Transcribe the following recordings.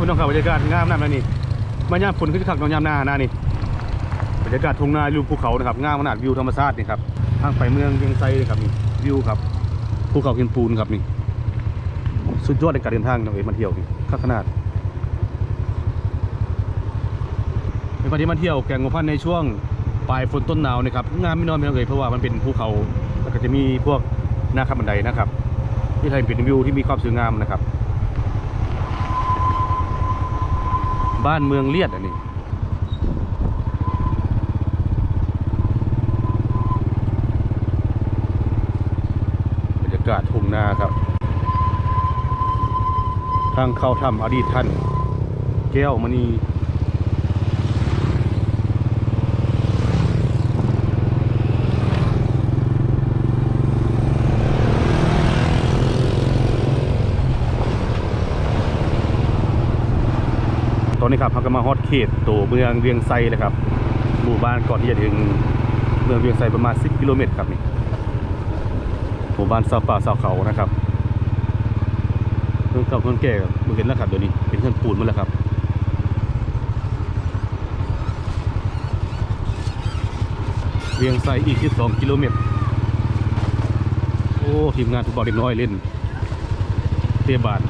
พี่น้องครับบรรยากาศงามน้ำนะนี่มายามฝนขึ้นขักน้องยามหน้าหน้านี่บรรยากาศทุ่งนาวิวภูเขานะครับงามขนาดวิวธรรมชาตินี่ครับทางไปเมืองเวียงไซเลยครับนี่วิวครับภูเขาหินปูนครับนี่สุดยอดในการเดินทางน้องเอ๋มาเที่ยวนี่ข้าขนาดในวันที่มาเที่ยวแก่งกระพันในช่วงปลายฝนต้นหนาวนะครับงามไม่น้อยไม่น้อยเลยเพราะว่ามันเป็นภูเขาแล้วก็จะมีพวกหน้าขับบันไดนะครับที่ไทยเป็นวิวที่มีความสวยงามนะครับ บ้านเมืองเลียดอันนี้บรรยากาศทุ่งนาครับ ทางเข้าถ้ำอดีตท่าน แก้วมณี นนี้ครับเราก็มาฮอตเขตตัวเมืองเวียงไซเลยครับหมู่บ้านก่อนที่จะถึงเมืองเวียงไซประมาณ 10 กิโลเมตรครับนี่หมู่บ้านซาป่าซาเขานะครับเมืองเก่าเมืองแก่เมือเห็นแล้วครับเดี๋ยวนี้เป็นเครื่องปูนมดแล้วครับเวียงไซอีก 12 กิโลเมตร โอ้ทีมงานทุกบอลเด็กน้อยเล่นเทบาน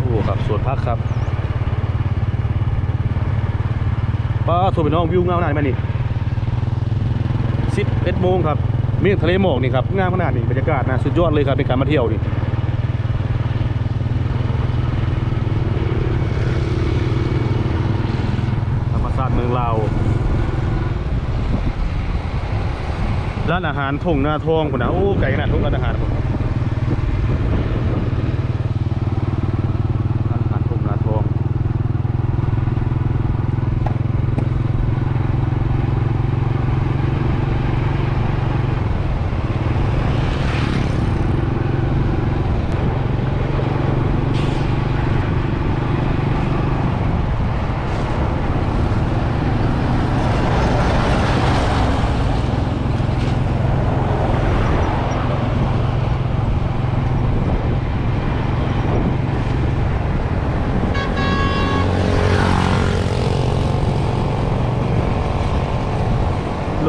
โอ้ครับสวนพักครับ ป้าทัวร์ไปน้องวิวงามขนาดนี้มานี่สิบเอ็ดโมงครับเมฆทะเลหมอกนี่ครับงามขนาดนี้บรรยากาศนะสุดยอดเลยครับในการมาเที่ยวนี่ธรรมศาสตร์เมืองลาวร้านอาหารทงหน้าทองคนนะโอ้ไก่ขนาดทุกร้านอาหารผมร้านอาหารทงหน้าทอง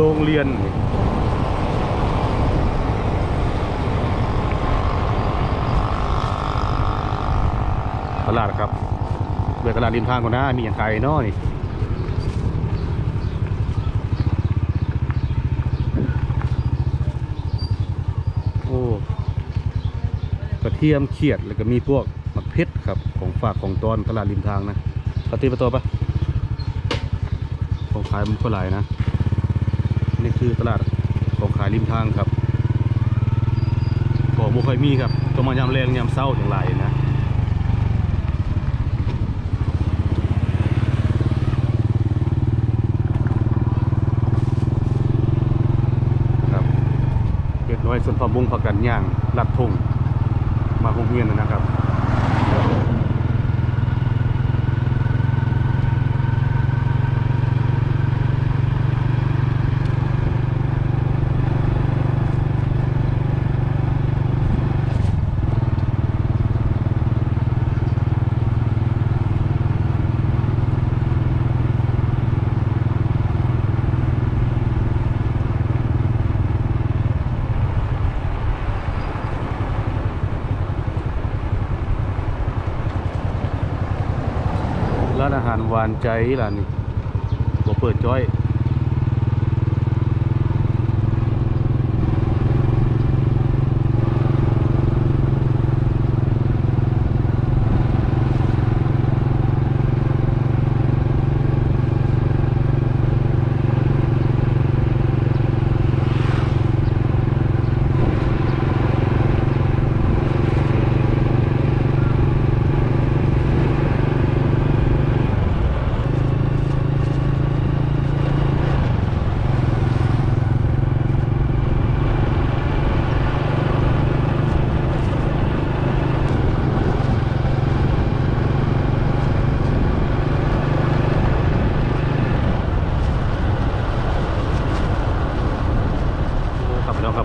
โรงเรียน ต ลาดครับเบื่อตลาดริมทางก่อนนะมีอย่างไรเนาะนี่โอ้กระเทียมเขียดแล้วก็มีพวกมะเพชรครับของฝากของตอนตลาดริมทางนะปฏิปตัวปะของขายมันก็หลายนะนี่คือตลาดของขายริมทางครับของบ่ค่อยมีครับต้องมายามแรงยามเศร้าอย่างไรนะ ครับเด็ก น้อยส่วนพอมุงพักกันย่างลัดทงมาคงเรียนนะครับ ร้านอา หารหวานใจล่ะนี่บ่เปิดจ้อย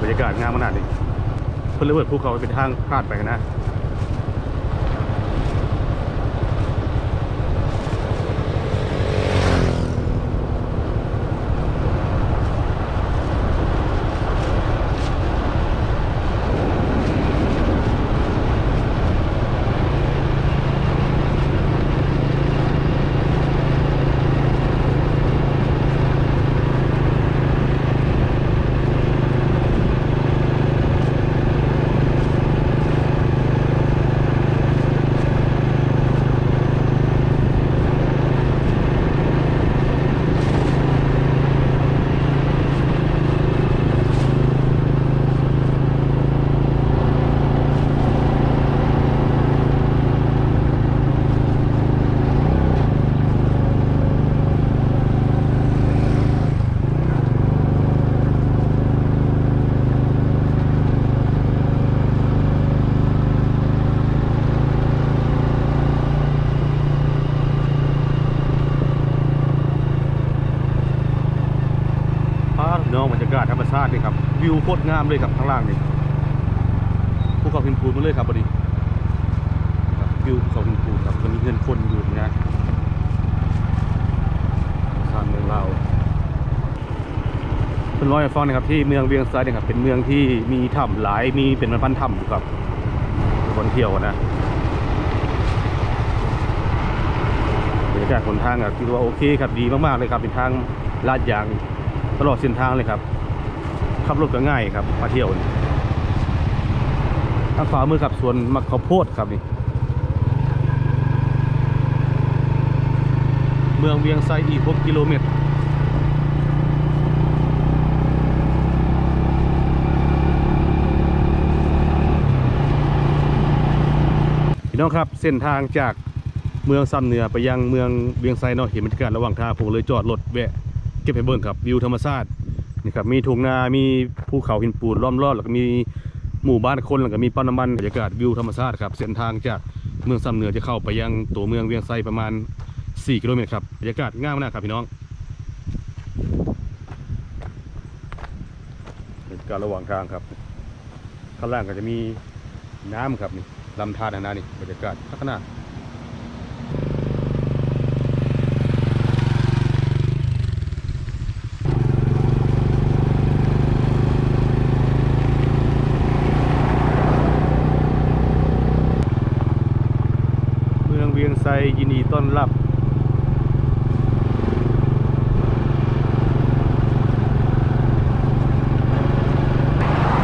บรรยากาศงามขนาดนี้เพื่อเลยเปิดภูเขาเป็นทางพลาดไปนะ พาพี่น้องบรรยากาศธรรมชาตินี่ครับวิว โคตรงามเลยครับข้างล่างนี่ภูเขาพินปูนมาเลยครับพอดีครับวิวภูเขาพินปูนครับมันมีเงินคนอยู่นะชานเมืองเราเป็นร้อยฟังนะครับที่เมืองเวียงไซเนี่ยครับเป็นเมืองที่มีถ้ำหลายมีเป็นพันถ้ำอยู่ครับคนเที่ยวนะบรรยากาศคนทางอะคิดว่าโอเคครับดีมากๆเลยครับเป็นทางลาดยางตลอดเส้นทางเลยครับ ขับรถก็ง่ายครับ มาเที่ยวนี่ทางขวามือครับสวนมะข้าวโพดครับนี่ เมืองเวียงไซอีก6กิโลเมตรพี่น้องครับเส้นทางจากเมืองซ้ำเหนือไปยังเมืองเวียงไซเนาะเห็นบรรยากาศระหว่างทางผมเลยจอดรถแวะเก็บให้เบิ่งครับวิวธรรมชาติ นี่ครับมีทุ่งนามีภูเขาหินปูนล้อมรอบแล้วก็มีหมู่บ้านคนแล้วก็มีปั๊มน้ำมันบรรยากาศวิวธรรมชาติครับเส้นทางจากเมืองซ้ำเหนือจะเข้าไปยังตัวเมืองเวียงไซประมาณ 4 กิโลเมตรครับบรรยากาศง่ามมากครับพี่น้องบรรยากาศระหว่างทางครับข้างล่างก็จะมีน้ำครับนี่ลำธารนะนี่บรรยากาศข้างหน้า เมืองเวียง ไซยินดีต้อนรับ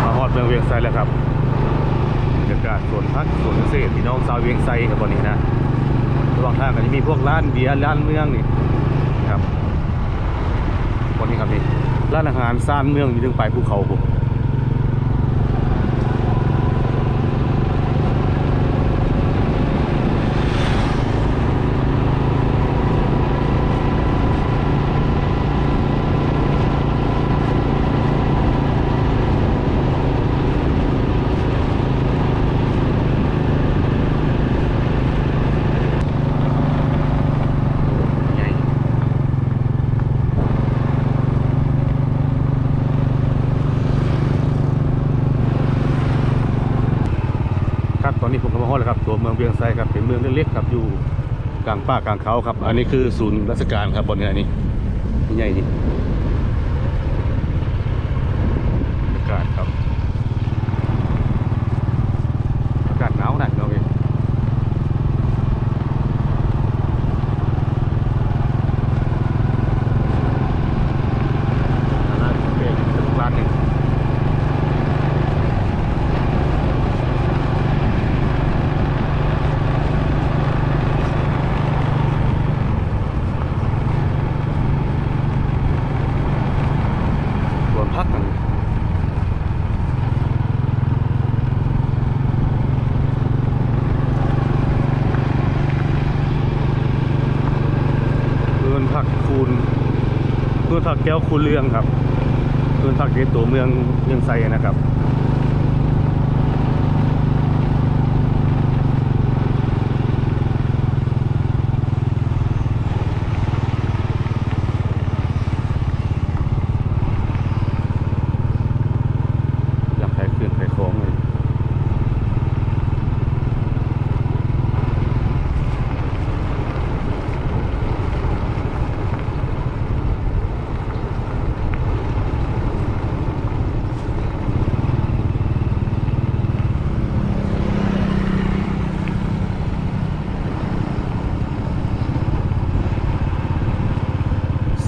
มาฮอดเมืองเวียงไซแล้วครับบรรยากาศสวนพักสวนเกษตรพี่น้องชาวเวียงไซครับวันนี้นะระหว่างทางก็จะมีพวกร้านเบียร์ร้านเมืองนี่ครับวันนี้ครับนี่ร้านอาหารซ่านเมืองอยู่ถึงปลายภูเขาผม ใหญ่ครับตอนนี้ผมก็มาฮอดแล้วครับตัว เวียงไซครับเป็นเมืองเล็กๆครับอยู่กลางป่ากลางเขาครับ อันนี้คือศูนย์ราชการครับบนนี้อันนี้ใหญ่นี่อากาศครับอากาศหนาวหนักเนาะพี่ ร้านเป็นร้านหนึ่งส่วนพักกันเพื่อนพักคูณ เพื่อนผักแก้วคูเรืองครับเพื่อนผักในตัวเมืองเมืองไซนะครับ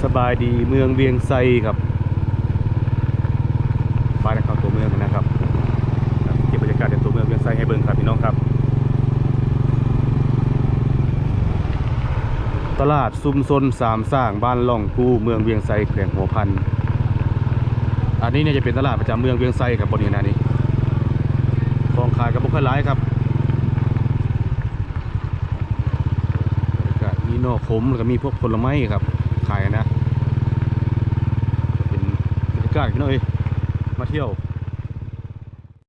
ล บายดีเมืองเวียงไซครับไปนะครับตัวเมืองนะครับครับเก็บบรรยากาศในตัวเมืองเวียงไซให้เบิ่งครับพี่น้องครับ ตลาดซุมซนสามสร้างบ้านล่องกู้เมืองเวียงไซแขวงหัวพันอันนี้เนี่ยจะเป็นตลาดประจำเมืองเวียงไซครับบนนี้นะนี่ของขายกับบุคคลร้ายครับบรรยากาศมีนอกขมแล้วก็มีพวกผลไม้ครับขายนะ เป็นบ